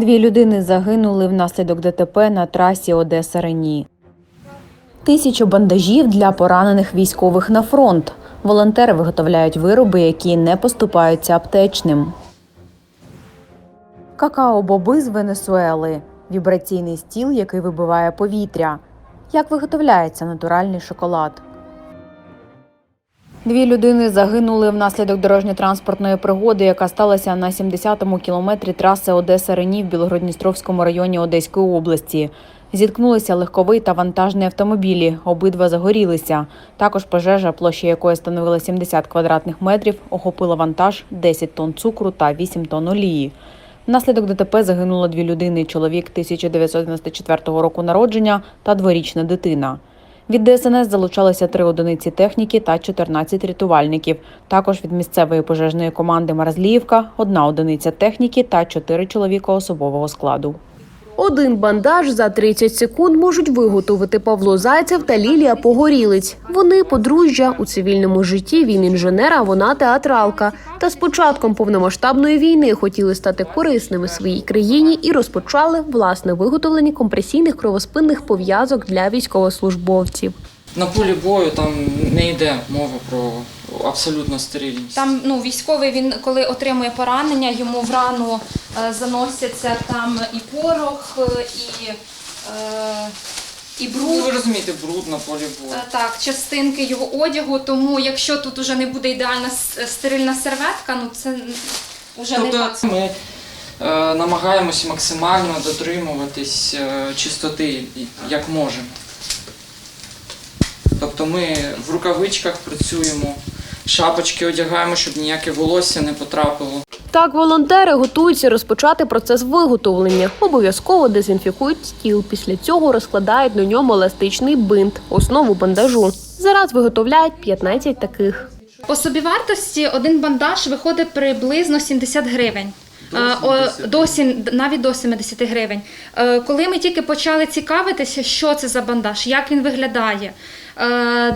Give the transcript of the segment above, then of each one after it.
Дві людини загинули внаслідок ДТП на трасі Одеса Рені. Тисячу бандажів для поранених військових на фронт. Волонтери виготовляють вироби, які не поступаються аптечним. Какао-боби з Венесуели. Вібраційний стіл, який вибиває повітря. Як виготовляється натуральний шоколад? Дві людини загинули внаслідок дорожньо-транспортної пригоди, яка сталася на 70-му кілометрі траси Одеса Рені в Білгородністровському районі Одеської області. Зіткнулися легковий та вантажний автомобілі. Обидва загорілися. Також пожежа, площа якої становила 70 квадратних метрів, охопила вантаж 10 тонн цукру та 8 тонн олії. Внаслідок ДТП загинуло дві людини: чоловік 1994 року народження та дворічна дитина. Від ДСНС залучалися три одиниці техніки та 14 рятувальників. Також від місцевої пожежної команди Маразліївка одна одиниця техніки та чотири чоловіка особового складу. Один бандаж за 30 секунд можуть виготовити Павло Зайцев та Лілія Погорілець. Вони подружжя у цивільному житті. Він інженер, а вона театралка. Та з початком повномасштабної війни хотіли стати корисними своїй країні і розпочали власне виготовлення компресійних кровоспинних пов'язок для військовослужбовців. На полі бою там не йде мова про абсолютно стерильність. Там ну військовий він коли отримує поранення, йому в рану е, заносяться там і порох, е, і, е, і Ну, ви розумієте, бруд на полі бою. Е, Так, частинки його одягу. Тому якщо тут уже не буде ідеальна с- стерильна серветка, ну це вже не Тобто так. ми е, намагаємося максимально дотримуватись е, чистоти, як можемо. Тобто ми в рукавичках працюємо, шапочки одягаємо, щоб ніяке волосся не потрапило. Так, волонтери готуються розпочати процес виготовлення. Обов'язково дезінфікують стіл. Після цього розкладають на ньому еластичний бинт, основу бандажу. Зараз виготовляють 15 таких. По собівартості один бандаж виходить приблизно 70 гривень. До Е, 70. До, навіть до 70 гривень. Е, Коли ми тільки почали цікавитися, що це за бандаж, як він виглядає, е,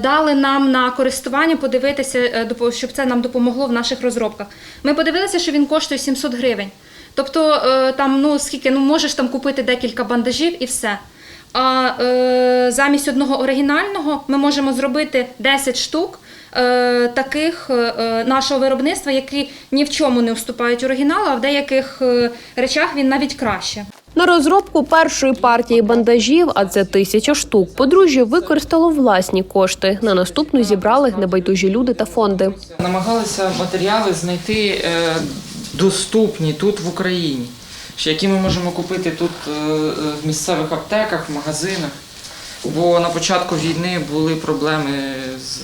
дали нам на користування подивитися, е, щоб це нам допомогло в наших розробках. Ми подивилися, що він коштує 700 гривень. Тобто е, там, ну скільки, ну можеш там купити декілька бандажів і все. А е, замість одного оригінального ми можемо зробити 10 штук е, таких е, е, нашого виробництва, які ні в чому не уступають оригіналу, а в деяких е, речах він навіть краще. На розробку першої партії бандажів, а це тисяча штук, подружжя використало власні кошти. На наступну зібрали небайдужі люди та фонди. Намагалися матеріали знайти е, доступні тут в Україні, які ми можемо купити тут е, е, в місцевих аптеках, в магазинах. Бо на початку війни були проблеми з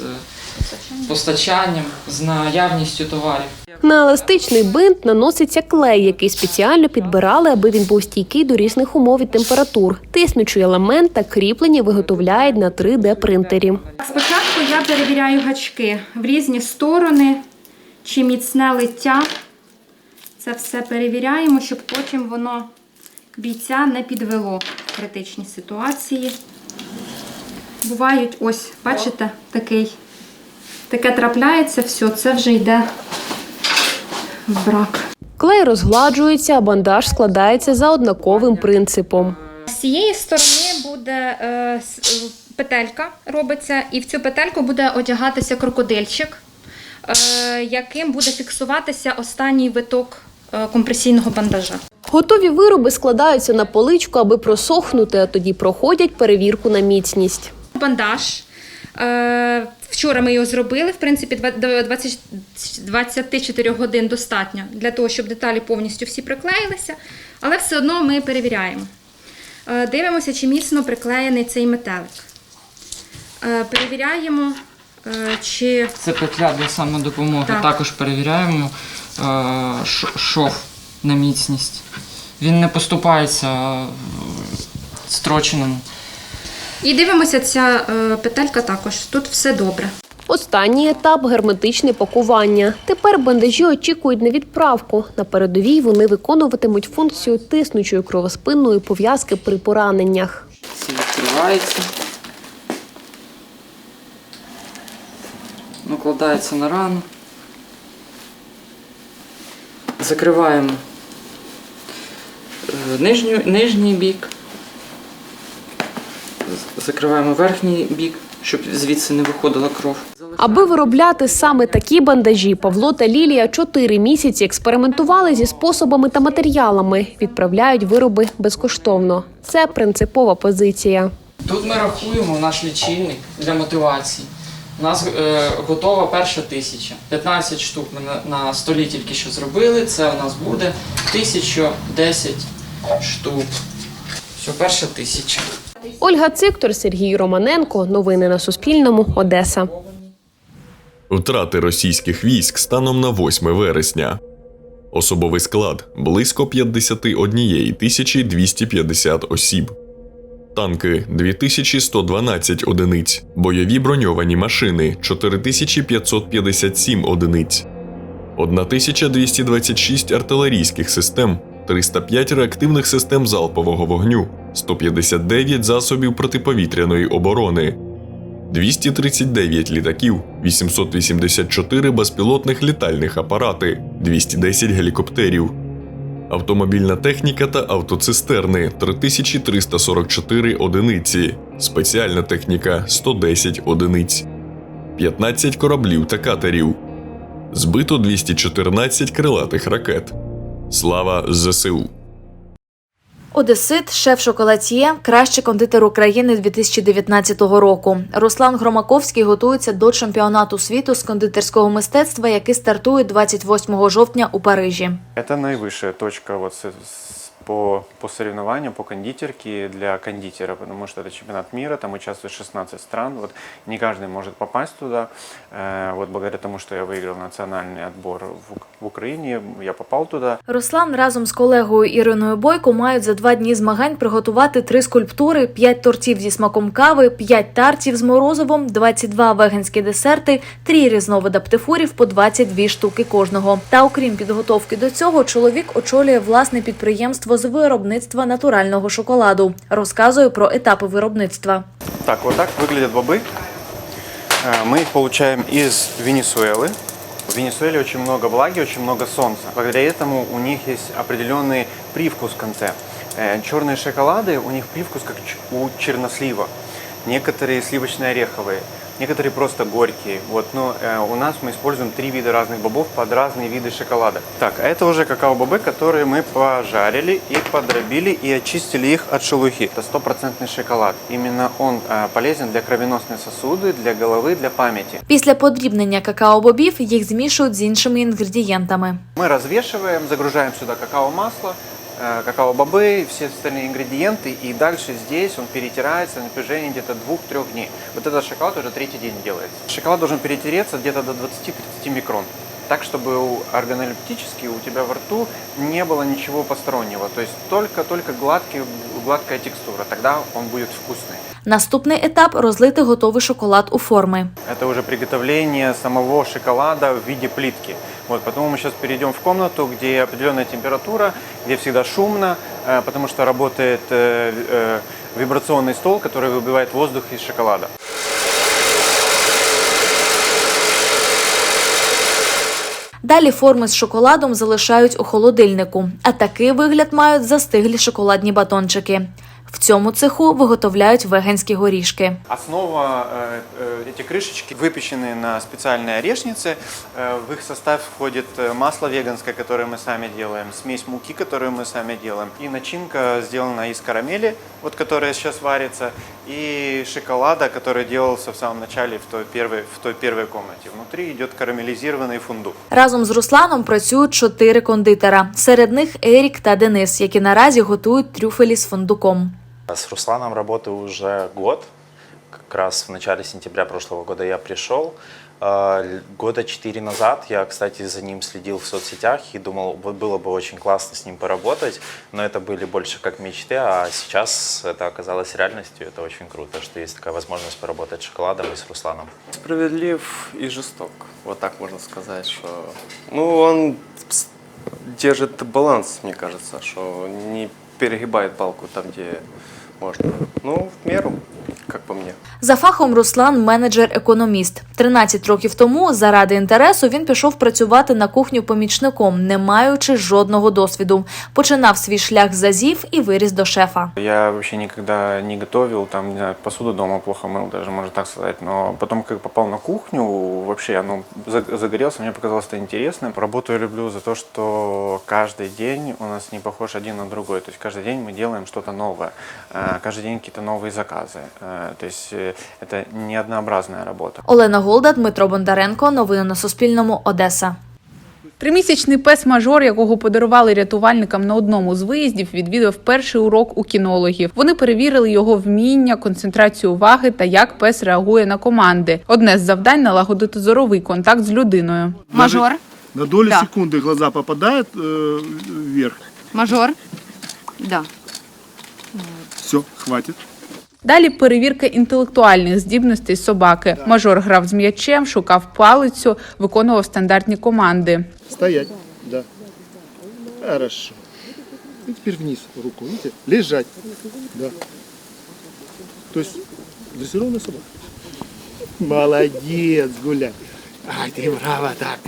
постачанням, з наявністю товарів. На еластичний бинт наноситься клей, який спеціально підбирали, аби він був стійкий до різних умов і температур. Тиснучий елемент та кріплення виготовляють на 3D принтері. Спочатку я перевіряю гачки в різні сторони, чи міцне лиття. Це все перевіряємо, щоб потім воно бійця не підвело в критичній ситуації. Бувають, ось, бачите, такий. Таке трапляється, все, це вже йде брак. Клей розгладжується, а бандаж складається за однаковим принципом. З цієї сторони буде е, е, петелька робиться, і в цю петельку буде одягатися крокодильчик, е, яким буде фіксуватися останній виток е, компресійного бандажа. Готові вироби складаються на поличку, аби просохнути, а тоді проходять перевірку на міцність. Бандаж. Е, Вчора ми його зробили. В принципі, до 24 годин достатньо для того, щоб деталі повністю всі приклеїлися, але все одно ми перевіряємо. Е, Дивимося, чи міцно приклеєний цей метелик. Е, Перевіряємо, чи Це петля для самодопомоги. Так. Також перевіряємо шов на міцність. Він не поступається строченому. І дивимося, ця е, петелька також. Тут все добре. Останній етап герметичне пакування. Тепер бандажі очікують на відправку. На передовій вони виконуватимуть функцію тиснучої кровоспинної пов'язки при пораненнях. Це відкривається. Накладається на рану. Закриваємо е, нижню, нижній бік. Закриваємо верхній бік, щоб звідси не виходила кров. Аби виробляти саме такі бандажі, Павло та Лілія чотири місяці експериментували зі способами та матеріалами. Відправляють вироби безкоштовно. Це принципова позиція. Тут ми рахуємо наш лічильник для мотивації. У нас е, готова перша тисяча. 15 штук ми на, на столі тільки що зробили. Це у нас буде 1010 штук. Все, перша тисяча. Ольга Циктор, Сергій Романенко. Новини на Суспільному. Одеса. Втрати російських військ станом на 8 вересня. Особовий склад близько 51 тисячі 250 осіб. Танки 2112 одиниць, бойові броньовані машини 4557 одиниць, 1226 артилерійських систем, 305 реактивних систем залпового вогню, 159 засобів протиповітряної оборони, 239 літаків, 884 безпілотних літальних апарати, 210 гелікоптерів, автомобільна техніка та автоцистерни 3344 одиниці, спеціальна техніка 110 одиниць, 15 кораблів та катерів, збито 214 крилатих ракет. Слава ЗСУ! Одесит, шеф шоколад'є, кращий кондитер України 2019 року. Руслан Громаковський готується до чемпіонату світу з кондитерського мистецтва, який стартує 28 жовтня у Парижі. Це найвища точка с- по, по соревнованию, по кондитерке для кондитера, потому что это чемпионат мира, там участвует 16 стран, вот не каждый может попасть туда. Э, вот благодаря тому, что я выиграл национальный отбор в, Ук- в Украине, я попал туда. Руслан разом з колегою Іриною Бойко мають за два дні змагань приготувати три скульптури, п'ять тортів зі смаком кави, п'ять тартів з морозивом, 22 веганські десерти, три різновида птифурів по 22 штуки кожного. Та окрім підготовки до цього, чоловік очолює власне підприємство з виробництва натурального шоколаду. Розказує про етапи виробництва. Так, вот так выглядят бобы. Э, Мы их получаем из Венесуэлы. В Венесуэле очень много влаги, очень много солнца. Благодаря этому у них есть определенный привкус в конце. Э, Черные шоколады, у них привкус как ч- у чернослива. Некоторые сливочно-ореховые, некоторые просто горькие. Вот, но э, у нас мы используем три вида разных бобов под разные виды шоколада. Так, а это уже какао-бобы, которые мы пожарили и подробили и очистили их от шелухи. Это стопроцентный шоколад. Именно он э, полезен для кровеносной сосуды, для головы, для памяти. Після подрібнення какао-бобів їх змішують з іншими інгредієнтами. Мы развешиваем, загружаем сюда какао-масло, э, какао-бобы, все остальные ингредиенты, и дальше здесь он перетирается на протяжении где-то двух-трех дней. Вот этот шоколад уже третий день делается. Шоколад должен перетереться где-то до 20-30 микрон. Так, чтобы органолептически у тебя во рту не было ничего постороннего. То есть только-только гладкая текстура. Тогда он будет вкусный. Наступний етап розлити готовий шоколад у форми. Это уже приготовление самого шоколада в виде плитки. Вот, потом мы сейчас перейдем в комнату, где определенная температура, где всегда шумно, э, потому что работает э, э, вибрационный стол, который выбивает воздух из шоколада. Далі форми з шоколадом залишають у холодильнику, а такий вигляд мають застиглі шоколадні батончики. В цьому цеху виготовляють веганські горішки. Основа, э, э, эти крышечки выпечены на специальной орешнице. Э, В их состав входит э, масло веганское, которое мы сами делаем, смесь муки, которую мы сами делаем, и начинка сделана из карамели, вот которая сейчас варится, и шоколада, который делался в самом начале в той первой, в той первой комнате. Внутри идет карамелизированный фундук. Разом з Русланом працюють чотири кондитера. Серед них Ерік та Денис, які наразі готують трюфелі з фундуком. С Русланом работаю уже год. Как раз в начале сентября прошлого года я пришел. А, Года четыре назад я, кстати, за ним следил в соцсетях и думал, было бы очень классно с ним поработать, но это были больше как мечты, а сейчас это оказалось реальностью. Это очень круто, что есть такая возможность поработать с шоколадом и с Русланом. справедлив и жесток. Вот так можно сказать, что... Ну, он держит баланс, мне кажется, что не перегибает палку там, где можно. Ну, в меру как по мне. За фахом Руслан менеджер-економіст. 13 років тому, заради інтересу, він пішов працювати на кухню помічником, не маючи жодного досвіду. Починав свій шлях з азів і виріс до шефа. Я вообще никогда не готовил, там, не знаю, посуду дома плохо мыл, даже можно так сказать. Но потом, как попал на кухню, вообще, ну, за- загорелся, мне показалось это интересно. Работу я люблю за то, что каждый день у нас не похож один на другой. То есть каждый день мы делаем что-то новое. Э, Каждый день какие-то новые заказы. Э, То есть э, это не однообразная работа. Олена Голда, Дмитро Бондаренко. Новини на Суспільному. Одеса. Тримісячний пес-мажор, якого подарували рятувальникам на одному з виїздів, відвідав перший урок у кінологів. Вони перевірили його вміння, концентрацію уваги та як пес реагує на команди. Одне з завдань налагодити зоровий контакт з людиною. Мажор, На долю Да. секунды глаза попадают э, вверх. мажор. Да. Все, хватит. Далі перевірка інтелектуальних здібностей собаки. Мажор грав з м'ячем, шукав палицю, виконував стандартні команди. Стоять. Да. Хорошо. И теперь вниз руку, видите? Лежать. Да. То есть дрессированная собака. Молодец, гуляй. Ай, ты браво, так.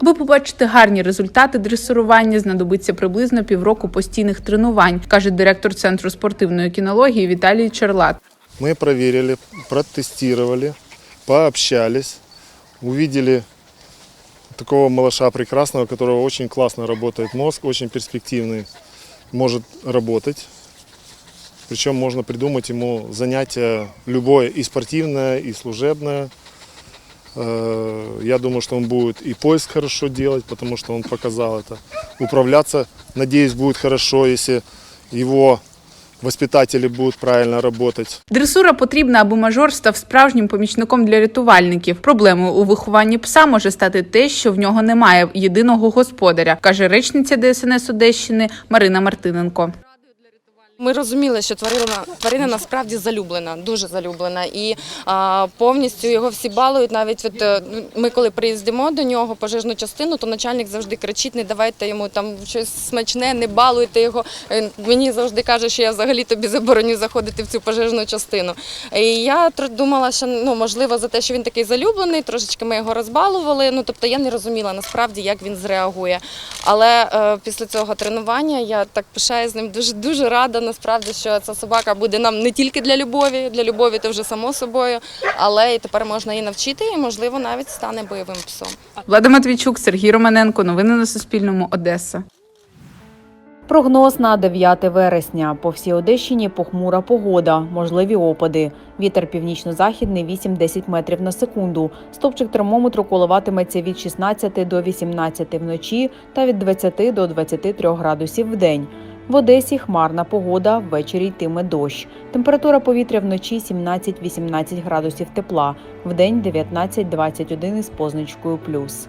Аби побачити гарні результати дресирування, знадобиться приблизно півроку постійних тренувань, каже директор центру спортивної кінології Віталій Черлат. Мы проверили, протестировали, пообщались, увидели такого малыша прекрасного, у которого очень классно работает мозг, очень перспективный, может работать. Причем можно придумать ему занятие любое, и спортивное, и служебное. Э, Я думаю, что он будет и поиск хорошо делать, потому что он показал это. Управляться, надеюсь, будет хорошо, если его воспитатели будут правильно работать. Дресура потрібна, аби мажор став справжнім помічником для рятувальників. Проблемою у вихованні пса може стати те, що в нього немає єдиного господаря, каже речниця ДСНС Одещини Марина Мартиненко. Ми розуміли, що тварина, тварина насправді залюблена, дуже залюблена. І а, повністю його всі балують. Навіть от, е, ми, коли приїздимо до нього, пожежну частину, то начальник завжди кричить: не давайте йому там щось смачне, не балуйте його. Мені завжди каже, що я взагалі тобі забороню заходити в цю пожежну частину. І я думала, що ну можливо за те, що він такий залюблений, трошечки ми його розбалували. Ну тобто я не розуміла насправді, як він зреагує. Але е, після цього тренування я так пишаю з ним дуже дуже рада. Насправді, що ця собака буде нам не тільки для любові, для любові це вже само собою, але і тепер можна її навчити, і можливо навіть стане бойовим псом. Влада Матвійчук, Сергій Романенко. Новини на Суспільному. Одеса. Прогноз на 9 вересня. По всій Одещині похмура погода, можливі опади. Вітер північно-західний 8-10 метрів на секунду. Стопчик термометру коливатиметься від 16 до 18 вночі та від 20 до 23 градусів в день. В Одесі хмарна погода, ввечері йтиме дощ. Температура повітря вночі 17-18 градусів тепла, вдень 19-21 із позначкою плюс.